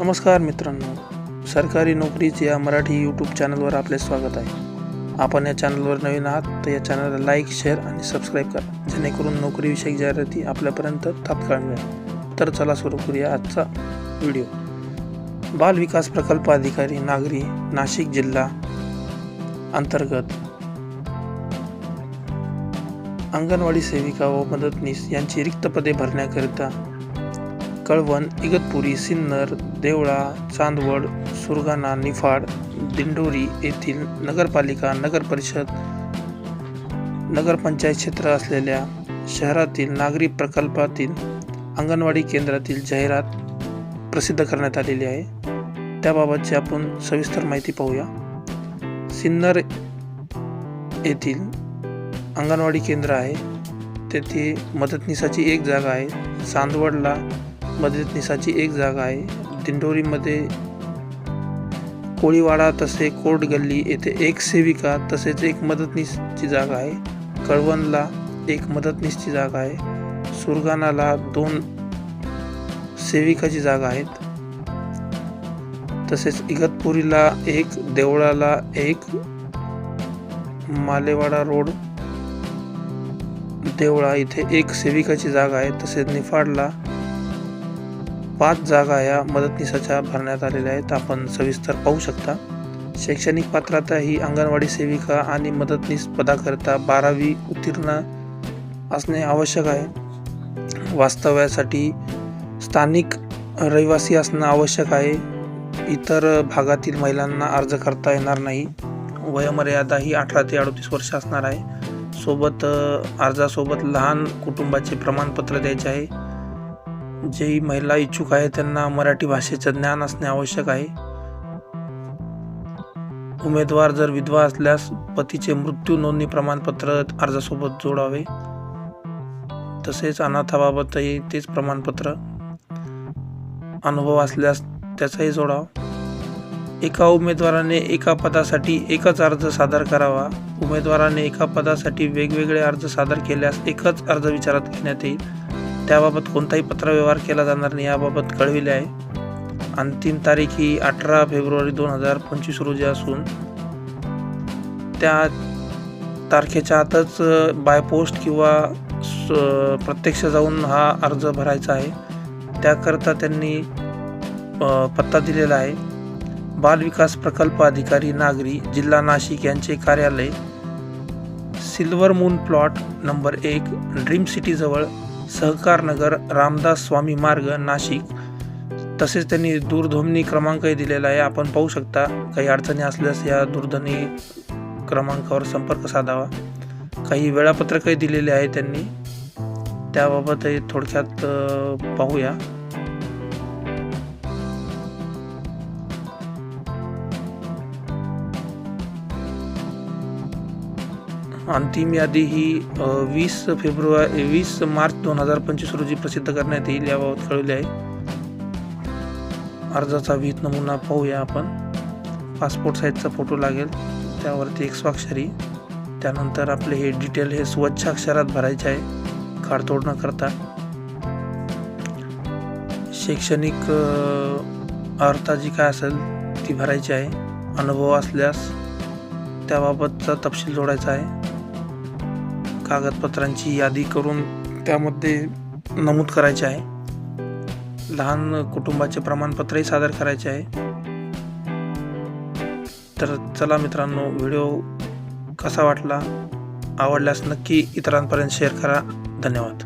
नमस्कार मित्रांनो सरकारी नोकरीच या मराठी यूट्यूब चॅनलवर आपले स्वागत आहे. आपण या चॅनलवर नवीन आहात तर या चॅनलला लाईक शेअर आणि सबस्क्राईब करा. जेणेकरून नोकरीविषयक जाहिराती आपल्यापर्यंत तात्काळ मिळेल. तर चला सुरू करूया आजचा व्हिडिओ बाल विकास प्रकल्प अधिकारी नागरी नाशिक जिल्हा अंतर्गत. अंगणवाडी सेविका व मदतनीस यांची रिक्त पदे भरण्याकरिता कळवण इगतपुरी सिन्नर देवळा चांदवड सुरगाणा निफाड दिंडोरी येथील नगरपालिका नगरपरिषद नगरपंचायत क्षेत्र असलेल्या शहरातील नागरी प्रकल्पातील अंगणवाडी केंद्रातील जाहिरात प्रसिद्ध करण्यात आलेली आहे. त्याबाबतची आपण सविस्तर माहिती पाहूया. सिन्नर येथील अंगणवाडी केंद्र आहे. तेथे मदतनीसाची एक जागा आहे. चांदवडला मदतनीसाची एक जागा आहे. दिंडोरीमध्ये कोळीवाडा तसे कोर्ट गल्ली येथे एक सेविका तसेच एक मदतनीसची जागा आहे. कळवणला एक मदतनीसची जागा आहे. सुरगाणाला दोन सेविकाची जागा आहेत. तसेच इगतपुरीला एक देवळाला एक मालेवाडा रोड देवळा इथे एक सेविकाची जागा आहे. तसेच निफाडला पाच जागा या मदतनीसाच्या भरण्यात आलेल्या आहेत. आपण सविस्तर पाहू शकता. शैक्षणिक पात्रता ही अंगणवाडी सेविका आणि मदतनीस पदाकरिता बारावी उत्तीर्ण असणे आवश्यक आहे. वास्तव्यासाठी स्थानिक रहिवासी असणं आवश्यक आहे. इतर भागातील महिलांना अर्ज करता येणार नाही. वयोमर्यादा ही अठरा ते अडतीस वर्ष असणार आहे. सोबत अर्जासोबत लहान कुटुंबाचे प्रमाणपत्र द्यायचे आहे. जे महिला इच्छुक आहे त्यांना मराठी भाषेचं ज्ञान असणे आवश्यक आहे. उमेदवार जर विधवा असल्यास पतीचे मृत्यू नोंदणी प्रमाणपत्र अर्जासोबत जोडावे. तसेच अनाथाबाबतही तेच प्रमाणपत्र. अनुभव असल्यास त्याचाही जोडावा. एका उमेदवाराने एका पदासाठी एकच अर्ज सादर करावा. उमेदवाराने एका पदासाठी वेगवेगळे अर्ज सादर केल्यास एकच अर्ज विचारात घेण्यात येईल. त्याबाबत कोणताही पत्रव्यवहार केला जाणार नाही याबाबत कळविले आहे. अंतिम तारीख ही अठरा फेब्रुवारी दोन हजार पंचवीस रोजी असून त्या तारखेच्या आतच बाय पोस्ट किंवा प्रत्यक्ष जाऊन हा अर्ज भरायचा आहे. त्याकरता त्यांनी पत्ता दिलेला आहे. बाल विकास प्रकल्प अधिकारी नागरी जिल्हा नाशिक यांचे कार्यालय सिल्वर मून प्लॉट नंबर एक ड्रीम सिटीजवळ सहकार नगर रामदास स्वामी मार्ग नाशिक. तसेच त्यांनी दूरध्वनी क्रमांकही दिलेला आहे. आपण पाहू शकता काही अडचणी असल्यास या दूरध्वनी क्रमांकावर संपर्क साधावा. काही वेळापत्रकही दिलेले आहे त्यांनी. त्याबाबतही थोडक्यात पाहूया. अंतिम यादी ही वीस फेब्रुवारी वीस मार्च दोन हजार पंचवीस रोजी प्रसिद्ध करण्यात येईल याबाबत कळवले आहे. अर्जाचा विहित नमुना पाहूया आपण. पासपोर्ट साईजचा फोटो लागेल त्यावरती एक स्वाक्षरी. त्यानंतर आपले हे डिटेल हे स्वच्छ अक्षरात भरायचे आहे काडतोड न करता. शैक्षणिक अर्था जी काय असेल ती भरायची आहे. अनुभव असल्यास त्याबाबतचा तपशील जोडायचा आहे. कागदपत्रांची यादी करून त्यामध्ये नमूद करायचे आहे. लहान कुटुंबाचे प्रमाणपत्रही सादर करायचे आहे. तर चला मित्रांनो व्हिडिओ कसा वाटला आवडल्यास नक्की इतरांपर्यंत शेअर करा. धन्यवाद.